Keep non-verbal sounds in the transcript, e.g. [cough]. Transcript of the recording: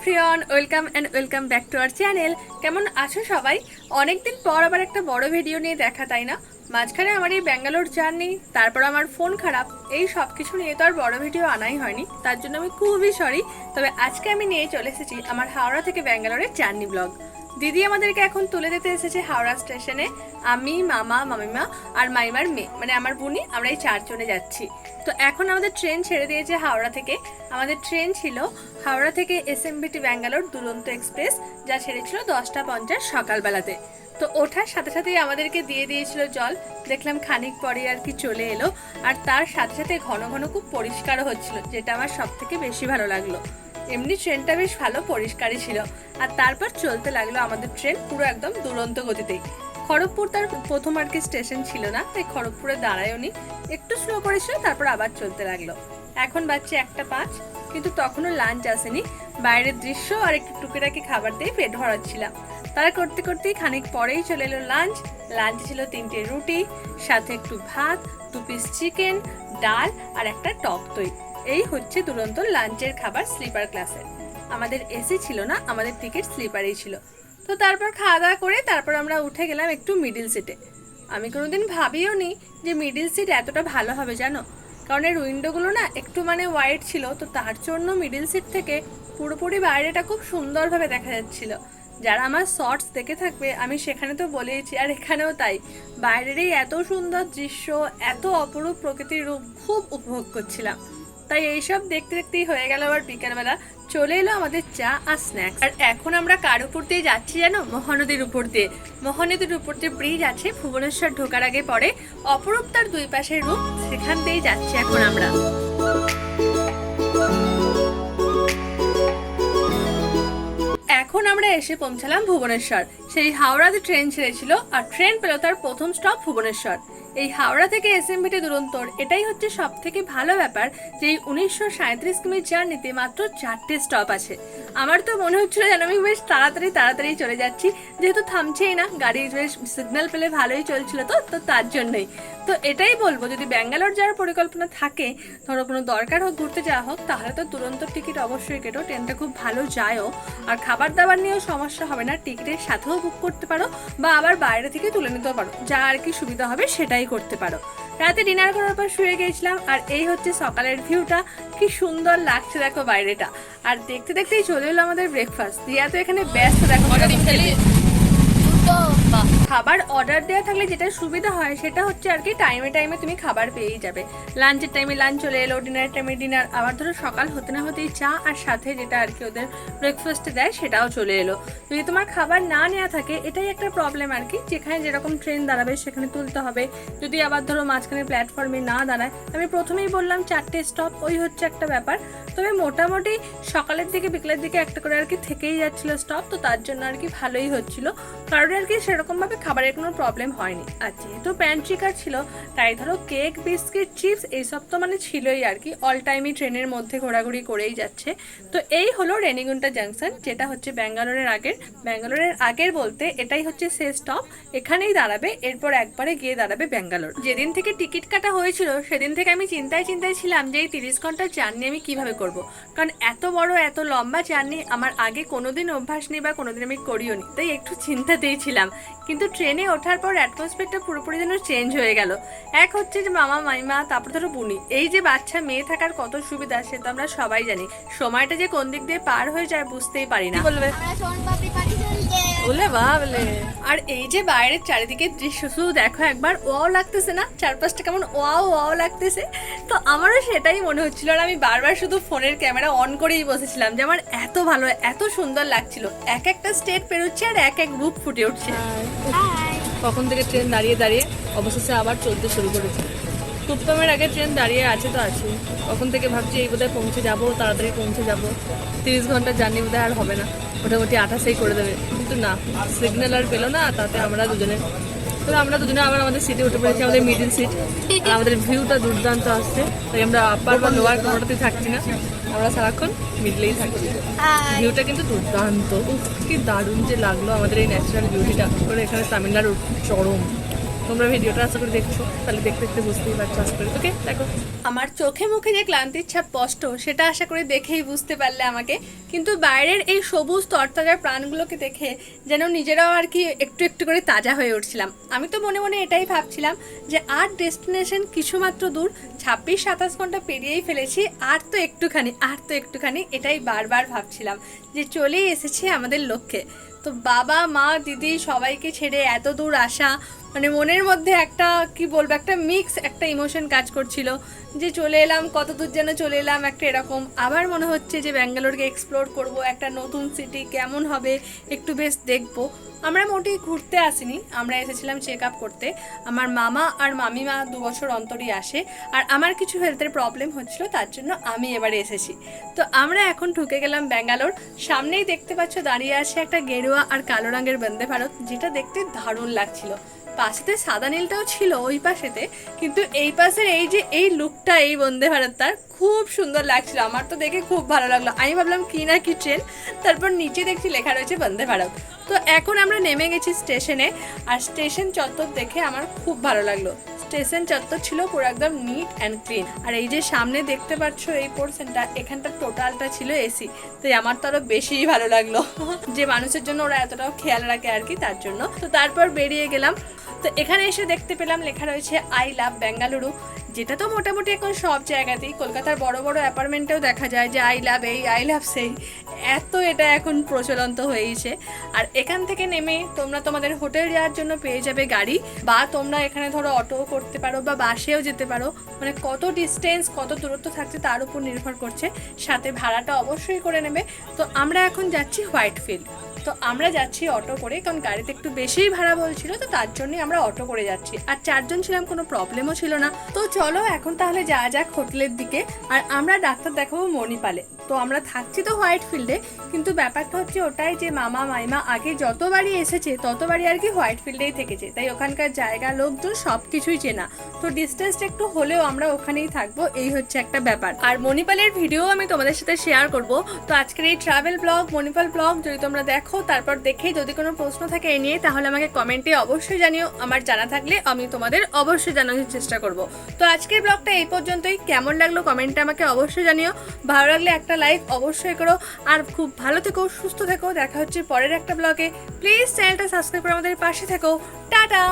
Everyone, welcome and welcome back to our channel. কেমন আছো সবাই? অনেকদিন পর আবার একটা বড় ভিডিও নিয়ে দেখা, তাই না? মাঝখানে আমার এই ব্যাঙ্গালোর জার্নি, তারপর আমার ফোন খারাপ, এই সব কিছু নিয়ে তো আর বড় ভিডিও আনাই হয়নি। তার জন্য আমি খুবই সরি তবে আজকে আমি নিয়ে চলে এসেছি আমার হাওড়া থেকে ব্যাঙ্গালোরের জার্নি ব্লগ। দিদি আমাদেরকে এখন তুলে দিতে এসেছে হাওড়া স্টেশনে। আমি, মামা, মামিমা আর মাইমার মেয়ে। মানে আমার বুনি আমরা এই চারজনে যাচ্ছি। তো এখন আমাদের ট্রেন ছেড়ে দিয়েছে হাওড়া থেকে। আমাদের ট্রেন ছিল হাওড়া থেকে এস এম এসএমবিটি ব্যাঙ্গালোর দুরন্ত এক্সপ্রেস, যা ছেড়েছিল দশটা পঞ্চাশ সকালবেলাতে। তো ওঠার সাথে সাথেই আমাদেরকে দিয়ে দিয়েছিল জল। দেখলাম খানিক পরে আর কি চলে এলো। আর তার সাথে সাথে ঘন ঘন খুব পরিষ্কারও হচ্ছিল, যেটা আমার সব থেকে বেশি ভালো লাগল। এমনি ট্রেনটা বেশ ভালো, পরিষ্কারই ছিল। আর তারপর চলতে লাগল আমাদের ট্রেন পুরো একদম দুরন্ত গতিতেই। খড়গপুর তার প্রথম আর কি স্টেশন ছিল না, তাই খড়গপুরে দাঁড়ায়ও নি একটু স্লো করেছিল, তারপর আবার চলতে লাগল। এখন বাচ্চা একটা পাঁচ, কিন্তু তখনও লাঞ্চ আসেনি। বাইরের দৃশ্য আর একটু টুকিটাকি খাবার দিয়ে পেট ভরাচ্ছিলাম। তারা করতে করতেই খানিক পরেই চলে এলো লাঞ্চ লাঞ্চ ছিল তিনটে রুটি, সাথে একটু ভাত, দু পিস চিকেন ডাল আর একটা টক দই। এই হচ্ছে দুরন্ত লাঞ্চের খাবার স্লিপার ক্লাসের। আমাদের এসি ছিল না, আমাদের টিকিট স্লিপারেই ছিল। তো তারপর খাওয়া দাওয়া করে তারপর আমরা উঠে গেলাম একটু মিডিল সিটে আমি কোনোদিন ভাবিও নি যে মিডিল সিট এতটা ভালো হবে, জানো? কারণ এর উইন্ডোগুলো না একটু মানে ওয়াইড ছিল, তো তার জন্য মিডিল সিট থেকে পুরোপুরি বাইরেটা খুব সুন্দরভাবে দেখা যাচ্ছিল। যারা আমার শর্টস দেখে থাকবে, আমি সেখানে তো বলেইছি, আর এখানেও তাই। বাইরের এই এত সুন্দর দৃশ্য, এত অপরূপ প্রকৃতির রূপ, খুব উপভোগ করছিলাম। তাই এইসব দেখতে দেখতেই হয়ে গেল আবার বিকালবেলা। চলে এলো আমাদের চা আর স্ন্যাক্স আর এখন আমরা কার উপর দিয়ে যাচ্ছি জানো? মহানদীর উপর দিয়ে। মহানদীর উপর যে ব্রিজ আছে, ভুবনেশ্বর ঢোকার আগে পরে অপরূপ তার দুই পাশের রূপ সেখান দিয়েই যাচ্ছি এখন আমরা। এখন আমরা এসে পৌঁছালাম ভুবনেশ্বর। সেই হাওড়াতে ট্রেন ছেড়েছিল, আর ট্রেন পেল তার প্রথম স্টপ ভুবনেশ্বর। এই হাওড়া থেকে এসএমবিটি দুরন্তর, এটাই হচ্ছে সব থেকে ভালো ব্যাপার যে এই উনিশশো সাঁত্রিশ কিমি জার্নিতে মাত্র চারটে স্টপ আছে। আমার তো মনে হচ্ছিল যেন আমি বেশ তাড়াতাড়ি তাড়াতাড়ি চলে যাচ্ছি। যেহেতু থামছেই না গাড়ি বেশ সিগন্যাল পেলে ভালোই চলছিল তো তো তার জন্যই। তো এটাই বলব, যদি ব্যাঙ্গালোর যাওয়ার পরিকল্পনা থাকে, ধরো কোনো দরকার হোক, ঘুরতে যাওয়া হোক, তাহলে তো দুরন্ত টিকিট অবশ্যই কেটো, ট্রেনটা খুব ভালো যায়ও। আর খাবার দাবার নিয়েও সমস্যা হবে না, টিকিটের সাথেও বুক করতে পারো, বা আবার বাইরে থেকে তুলে নিতেও পারো। যা আর কি সুবিধা হবে সেটাই করতে পারো। রাতে ডিনার করার পর শুয়ে গেছিলাম, আর এই হচ্ছে সকালের ভিউটা কি সুন্দর লাগছে দেখো বাইরেটা। আর দেখতে দেখতেই চলে এলো আমাদের ব্রেকফাস্ট দিয়া তো এখানে ব্যস্ত দেখো। খাবার অর্ডার দেওয়া থাকলে যেটা সুবিধা হয় সেটা হচ্ছে আর কি টাইমে টাইমে তুমি খাবার পেয়েই যাবে। লাঞ্চের টাইমে লাঞ্চ চলে এলো ডিনারের টাইমে ডিনার আবার ধরো সকাল হতে না হতেই চা আর সাথে যেটা আর কি ওদের ব্রেকফাস্টে দেয় সেটাও চলে এলো। যদি তোমার খাবার না নেওয়া থাকে, এটাই একটা প্রবলেম আর কি। যেখানে যেরকম ট্রেন দাঁড়াবে সেখানে তুলতে হবে। যদি আবার ধরো মাঝখানে প্ল্যাটফর্মে না দাঁড়ায়, আমি প্রথমেই বললাম চারটে স্টপ ওই হচ্ছে একটা ব্যাপার। তবে মোটামুটি সকালের দিকে, বিকেলের দিকে একটা করে আর কি থেকেই যাচ্ছিল স্টপ তো তার জন্য আর কি ভালোই হচ্ছিল। কারণ আর কি সেরকমভাবে খাবারের কোনো প্রবলেম হয়নি। আর যেহেতু প্যান্ট্রি কার ছিল, তাই ধরো কেক বিস্কিট চিপস এইসব তো মানে ছিলই আর কি। অল টাইমই ট্রেনের মধ্যে ঘোরাঘুরি করেই যাচ্ছে। তো এই হলো রেনিগুন্টা জাংশন যেটা হচ্ছে ব্যাঙ্গালোরের আগের। ব্যাঙ্গালোরের আগের বলতে এটাই হচ্ছে শেষ স্টপ এখানেই দাঁড়াবে, এরপর একবারে গিয়ে দাঁড়াবে ব্যাঙ্গালোর। যেদিন থেকে টিকিট কাটা হয়েছিল, সেদিন থেকে আমি চিন্তায় চিন্তায় ছিলাম যে এই তিরিশ ঘণ্টার জার্নি আমি কীভাবে করব। কারণ এত বড়, এত লম্বা জার্নি আমার আগে কোনোদিন অভ্যাস নেই বা কোনোদিন আমি করিও নি। তাই একটু চিন্তাতেই ছিলাম। কিন্তু ট্রেনে ওঠার পর অ্যাটমসফিয়ারটা পুরোপুরি যেন চেঞ্জ হয়ে গেল। এক হচ্ছে যে মামা, মাইমা, তারপর ধরো বুনি। এই যে বাচ্চা, মেয়ে থাকার কত সুবিধা, সে তো আমরা সবাই জানি। সময়টা যে কোন দিক দিয়ে পার হয়ে যায় বুঝতেই পারি না। বলবে? বলে বাবলে। আর এই যে বাইরের চারিদিকে দৃশ্য শুধু দেখো একবার ওয়াও লাগতেছে না? চারপাশটা কেমন ওয়াও ওয়াও লাগতেছে? তো আমারও সেটাই মনে হচ্ছিল আর আমি বারবার শুধু ফোনের ক্যামেরা অন করেই বসেছিলাম যে আমার এত ভালো এত সুন্দর লাগছিল। এক একটা স্টেট পেরোচ্ছে আর এক এক রূপ ফুটে উঠছে। কখন থেকে ট্রেন দাঁড়িয়ে দাঁড়িয়ে অবশেষে আবার চলতে শুরু করেছে। টুপটমের আগে ট্রেন দাঁড়িয়ে আছে তো আছে। কখন থেকে ভাবছি এই বোধহয় পৌঁছে যাব তাড়াতাড়ি পৌঁছে যাব। তিরিশ ঘণ্টার জার্নি বোধহয় আর হবে না। মোটামুটি আঠাশেই করে দেবে। কিন্তু না সিগন্যাল আর পেল না তাতে আমরা দুজনে তো আমরা দুজনে আবার আমাদের সিটে উঠে পড়েছি আমাদের মিডিল সিট আর আমাদের ভিউটা দুর্দান্ত আসছে। তাই আমরা আপার বা লোয়ার কোনোটাতেই থাকছি না। আমরা সারাক্ষণ মিডলেই থাকছি। ভিউটা কিন্তু দুর্দান্ত। উফ কি দারুণ যে লাগল আমাদের এই ন্যাচারাল বিউটিটা করে এখানে তামিলনাড়ুর চরম। তোমরা ভিডিওটা আশা করে দেখছ, তাহলে দেখতে দেখতে বুঝতেই পারছ আশা করি। ওকে দেখো। আমার চোখে মুখে যে ক্লান্তির ছাপ স্পষ্ট, সেটা আশা করে দেখেই বুঝতে পারলে আমাকে। কিন্তু বাইরের এই সবুজ তরতাজা প্রাণগুলোকে দেখে যেন নিজেরাও আর কি একটু একটু করে তাজা হয়ে উঠছিলাম। আমি তো মনে মনে এটাই ভাবছিলাম যে আর ডেস্টিনেশন কিছুমাত্র দূর, ছাব্বিশ সাতাশ ঘণ্টা পেরিয়েই ফেলেছি, আর তো একটুখানি, আর তো একটুখানি, এটাই বারবার ভাবছিলাম যে চলেই এসেছি আমাদের লক্ষ্যে। তো বাবা, মা, দিদি সবাইকে ছেড়ে এত দূর আসা মানে মনের মধ্যে একটা, কি বলব, একটা মিক্স একটা ইমোশন কাজ করছিল। যে চলে এলাম কত দূর যেন চলে এলাম, একটা এরকম। আবার মনে হচ্ছে যে ব্যাঙ্গালোরকে এক্সপ্লোর করব, একটা নতুন সিটি কেমন হবে, একটু বেশ দেখব। আমরা মোটেই ঘুরতে আসিনি, আমরা এসেছিলাম চেক আপ করতে। আমার মামা আর মামিমা দু বছর অন্তরই আসে, আর আমার কিছু হেলথের প্রবলেম হচ্ছিল, তার জন্য আমি এবারে এসেছি। তো আমরা এখন ঢুকে গেলাম ব্যাঙ্গালোর। সামনেই দেখতে পাচ্ছ দাঁড়িয়ে আছে একটা গেরুয়া আর কালো রঙের বন্দে ভারত, যেটা দেখতে দারুণ লাগছিল। পাশেতে সাদা নীলটাও ছিল ওই পাশেতে, কিন্তু এই পাশের এই যে এই লুকটা এই বন্দে ভারতটার খুব সুন্দর লাগছিল। আমার তো দেখে খুব ভালো লাগল। আমি ভাবলাম কি না কি ট্রেন তারপর নিচে দেখছি লেখা রয়েছে বন্দে ভারত। তো এখন আমরা নেমে গেছি স্টেশনে আর স্টেশন চত্বর দেখে আমার খুব ভালো লাগল। স্টেশন চত্বর ছিল পুরো একদম নিট অ্যান্ড ক্লিন আর এই যে সামনে দেখতে পাচ্ছ এই পোর্শনটা এখানটা টোটালটা ছিল এসি তো আমার তো আরও বেশিই ভালো লাগল। [laughs] যে মানুষের জন্য ওরা এতটাও খেয়াল রাখে আর কি, তার জন্য। তো তারপর বেরিয়ে গেলাম। তো এখানে এসে দেখতে পেলাম, লেখা রয়েছে আই লাভ বেঙ্গালুরু যেটা তো মোটামুটি এখন সব জায়গাতেই। কলকাতার বড় বড় অ্যাপার্টমেন্টেও দেখা যায় যে আই লাভ এই আই লাভ সেই। এত এটা এখন প্রচলন্ত হয়েছে আর এখান থেকে নেমে তোমরা তোমাদের হোটেল যাওয়ার জন্য পেয়ে যাবে গাড়ি, বা তোমরা এখানে ধরো অটোও করতে পারো বা বাসেও যেতে পারো। মানে কত ডিস্টেন্স কত দূরত্ব থাকছে তার উপর নির্ভর করছে। সাথে ভাড়াটা অবশ্যই করে নেবে। তো আমরা এখন যাচ্ছি হোয়াইট ফিল্ড তো আমরা যাচ্ছি অটো করে, কারণ গাড়িতে একটু বেশিই ভাড়া বলছিল, তো তার জন্যই আমরা অটো করে যাচ্ছি। আর চারজন ছিলাম, কোনো প্রবলেমও ছিল না। তো চলো এখন তাহলে যাওয়া যাক হোটেলের দিকে। আর আমরা ডাক্তার দেখাবো মণিপালে। তো আমরা থাকছি তো হোয়াইট ফিল্ডে কিন্তু ব্যাপারটা হচ্ছে ওটাই যে মামা, মাইমা আগে যতবারই এসেছে, ততবারই আর কি হোয়াইট ফিল্ডেই থেকেছে। তাই ওখানকার জায়গা, লোকজন সব কিছুই চেনা। তো ডিস্টেন্সটা একটু হলেও আমরা ওখানেই থাকব, এই হচ্ছে একটা ব্যাপার। আর মণিপালের ভিডিও আমি তোমাদের সাথে শেয়ার করব। তো আজকের এই ট্রাভেল ব্লগ মণিপাল ব্লগ যদি তোমরা দেখো, তারপর দেখে যদি কোনো প্রশ্ন থাকে এ নিয়ে, তাহলে আমাকে কমেন্টে অবশ্যই জানিও। আমার জানা থাকলে আমি তোমাদের অবশ্যই জানানোর চেষ্টা করব। তো আজকের ব্লগটা এই পর্যন্তই। কেমন লাগল কমেন্টে আমাকে অবশ্যই জানিও। ভালো লাগলে একটা লাইক অবশ্যই করো। আর খুব ভালো থেকো, সুস্থ থেকো। দেখা হচ্ছে পরের একটা ব্লগে। প্লিজ চ্যানেলটা সাবস্ক্রাইব করে আমাদের পাশে থেকো। টাটা!